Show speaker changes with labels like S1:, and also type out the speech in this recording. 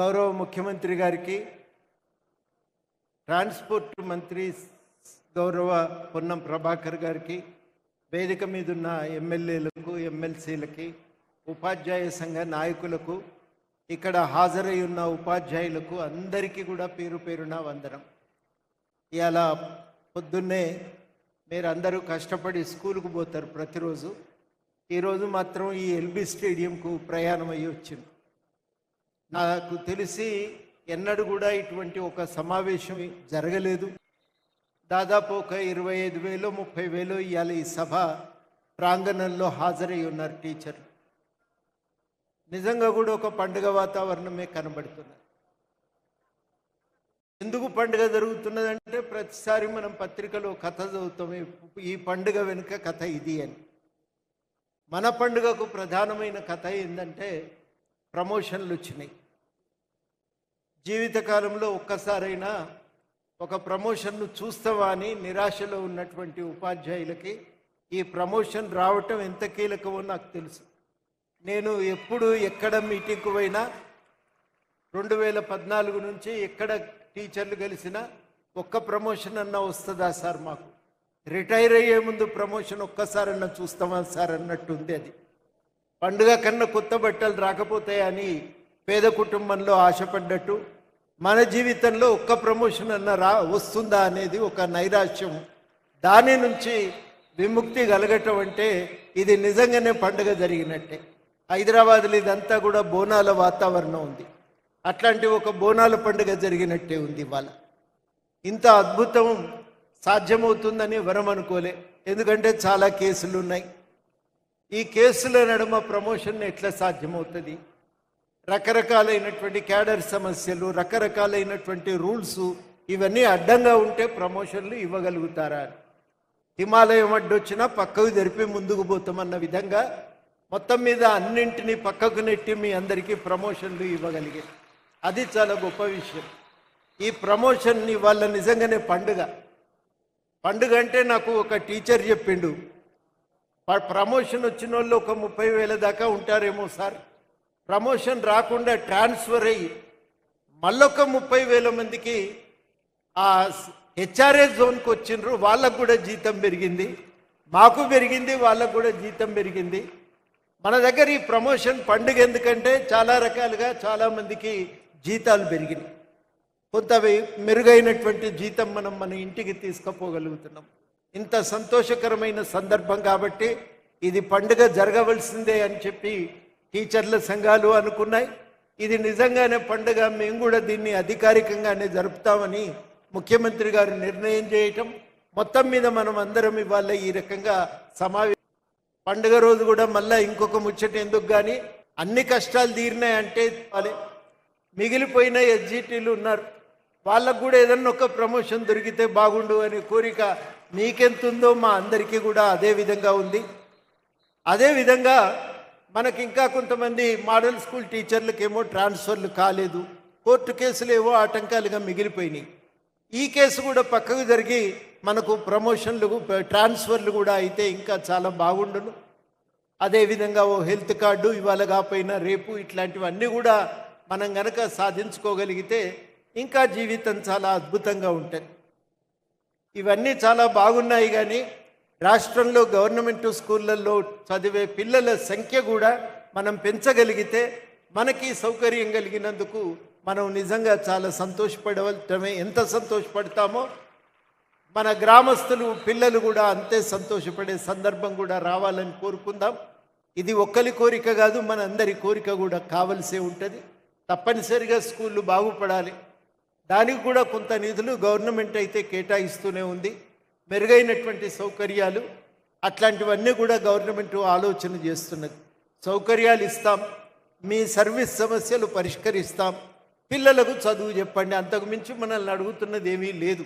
S1: గౌరవ ముఖ్యమంత్రి గారికి ట్రాన్స్పోర్ట్ మంత్రి గౌరవ పొన్నం ప్రభాకర్ గారికి వేదిక మీద ఉన్న ఎమ్మెల్యేలకు ఎమ్మెల్సీలకి ఉపాధ్యాయ సంఘ నాయకులకు ఇక్కడ హాజరై ఉన్న ఉపాధ్యాయులకు అందరికీ కూడా పేరు పేరున వందనం. ఇలా పొద్దున్నే మీరు అందరూ కష్టపడి స్కూల్కు పోతారు ప్రతిరోజు. ఈరోజు మాత్రం ఈ ఎల్బీ స్టేడియంకు ప్రయాణం అయ్యి వచ్చింది నాకు తెలిసి ఎన్నడూ కూడా ఇటువంటి ఒక సమావేశం జరగలేదు. దాదాపు ఒక ఇరవై ఐదు వేలు ముప్పై వేలు ఇవాళ ఈ సభ. ప్రాంగణంలో హాజరై ఉన్నారు టీచర్లు. నిజంగా కూడా ఒక పండుగ వాతావరణమే కనబడుతున్నది ఎందుకు పండుగ జరుగుతున్నదంటే ప్రతిసారి మనం పత్రికలో కథ చదువుతాం. ఈ- ఈ పండుగ వెనుక కథ ఇది అని. మన పండుగకు ప్రధానమైన కథ ఏంటంటే ప్రమోషన్లు వచ్చినాయి. జీవితకాలంలో ఒక్కసారైనా ఒక ప్రమోషన్ను చూస్తావా అని నిరాశలో ఉన్నటువంటి ఉపాధ్యాయులకి ఈ ప్రమోషన్ రావటం ఎంత కీలకమో నాకు తెలుసు. నేను ఎప్పుడు ఎక్కడ మీటింగ్కు పోయినా రెండు వేల పద్నాలుగు నుంచి ఎక్కడ టీచర్లు కలిసినా ఒక్క ప్రమోషన్ అన్నా వస్తుందా సార్ మాకు? రిటైర్ అయ్యే ముందు ప్రమోషన్ ఒక్కసారన్నా చూస్తామా సార్ అన్నట్టుంది అది. పండుగ కన్నా కొత్త బట్టలు రాకపోతాయని పేద కుటుంబంలో ఆశపడ్డట్టు మన జీవితంలో ఒక్క ప్రమోషన్ అన్న రా వస్తుందా అనేది ఒక నైరాశ్యం. దాని నుంచి విముక్తి కలగటం అంటే ఇది నిజంగానే పండుగ జరిగినట్టే. హైదరాబాద్లో ఇదంతా కూడా బోనాల వాతావరణం ఉంది. అట్లాంటి ఒక బోనాల పండుగ జరిగినట్టే ఉంది ఇవాళ. ఇంత అద్భుతం సాధ్యమవుతుందని ఎవరం అనుకోలే. ఎందుకంటే చాలా కేసులు ఉన్నాయి ఈ కేసుల నడుమ ప్రమోషన్ ఎట్లా సాధ్యమవుతుంది? రకరకాలైనటువంటి క్యాడర్ సమస్యలు రకరకాలైనటువంటి రూల్స్ ఇవన్నీ అడ్డంగా ఉంటే ప్రమోషన్లు ఇవ్వగలుగుతారా? హిమాలయం అడ్డొచ్చినా పక్కకు జరిపి ముందుకు పోతామన్న విధంగా మొత్తం మీద అన్నింటినీ పక్కకు నెట్టి మీ అందరికీ ప్రమోషన్లు ఇవ్వగలిగారు అది చాలా గొప్ప విషయం. ఈ ప్రమోషన్ని వాళ్ళ నిజంగానే పండుగ. పండుగ అంటే నాకు ఒక టీచర్ చెప్పిండు. ప్రమోషన్ వచ్చిన వాళ్ళు ఒక ముప్పై వేల దాకా ఉంటారేమో సార్. ప్రమోషన్ రాకుండా ట్రాన్స్ఫర్ అయ్యి మళ్ళొక ముప్పై వేల మందికి ఆ హెచ్ఆర్ఏ జోన్కి వచ్చిండ్రు వాళ్ళకు కూడా జీతం పెరిగింది. మాకు పెరిగింది వాళ్ళకు కూడా జీతం పెరిగింది. మన దగ్గర ఈ ప్రమోషన్ పండుగ ఎందుకంటే చాలా రకాలుగా చాలామందికి జీతాలు పెరిగినాయి. కొంత మెరుగైనటువంటి జీతం మనం మన ఇంటికి తీసుకుపోగలుగుతున్నాం. ఇంత సంతోషకరమైన సందర్భం కాబట్టి ఇది పండుగ జరగవలసిందే అని చెప్పి టీచర్ల సంఘాలు అనుకున్నాయి. ఇది నిజంగానే పండుగ మేము కూడా దీన్ని అధికారికంగానే జరుపుతామని ముఖ్యమంత్రి గారు నిర్ణయం చేయటం మొత్తం మీద మనం అందరం ఇవాళ ఈ రకంగా సమావేశం పండుగ రోజు కూడా మళ్ళా ఇంకొక ముచ్చట ఎందుకు కానీ అన్ని కష్టాలు తీరినాయంటే మిగిలిపోయిన ఎస్జిటీలు ఉన్నారు. వాళ్ళకు కూడా ఏదన్నా ఒక ప్రమోషన్ దొరికితే బాగుండు అనే కోరిక మీకెంతుందో మా అందరికీ కూడా అదే విధంగా ఉంది. అదే విధంగా మనకి ఇంకా కొంతమంది మోడల్ స్కూల్ టీచర్లకేమో ట్రాన్స్ఫర్లు కాలేదు. కోర్టు కేసులు ఏవో ఆటంకాలుగా మిగిలిపోయినాయి. ఈ కేసు కూడా పక్కకు జరిగి మనకు ప్రమోషన్లు ట్రాన్స్ఫర్లు కూడా అయితే ఇంకా చాలా బాగుండును. అదేవిధంగా ఓ హెల్త్ కార్డు ఇవాళ కాకపోయినా రేపు ఇట్లాంటివన్నీ కూడా మనం గనక సాధించుకోగలిగితే ఇంకా జీవితం చాలా అద్భుతంగా ఉంటుంది. ఇవన్నీ చాలా బాగున్నాయి కానీ రాష్ట్రంలో గవర్నమెంట్ స్కూళ్ళల్లో చదివే పిల్లల సంఖ్య కూడా మనం పెంచగలిగితే మనకి సౌకర్యం కలిగినందుకు మనం నిజంగా చాలా సంతోషపడవటమే ఎంత సంతోషపడతామో మన గ్రామస్తులు పిల్లలు కూడా అంతే సంతోషపడే సందర్భం కూడా రావాలని కోరుకుందాం. ఇది ఒక్కరి కోరిక కాదు మన అందరి కోరిక కూడా కావలసే ఉంటుంది. తప్పనిసరిగా స్కూళ్ళు బాగుపడాలి. దానికి కూడా కొంత నిధులు గవర్నమెంట్ అయితే కేటాయిస్తూనే ఉంది. మెరుగైనటువంటి సౌకర్యాలు అట్లాంటివన్నీ కూడా గవర్నమెంట్ ఆలోచన చేస్తున్నది. సౌకర్యాలు ఇస్తాం మీ సర్వీస్ సమస్యలు పరిష్కరిస్తాం. పిల్లలకు చదువు చెప్పండి అంతకుమించి మనల్ని అడుగుతున్నది ఏమీ లేదు.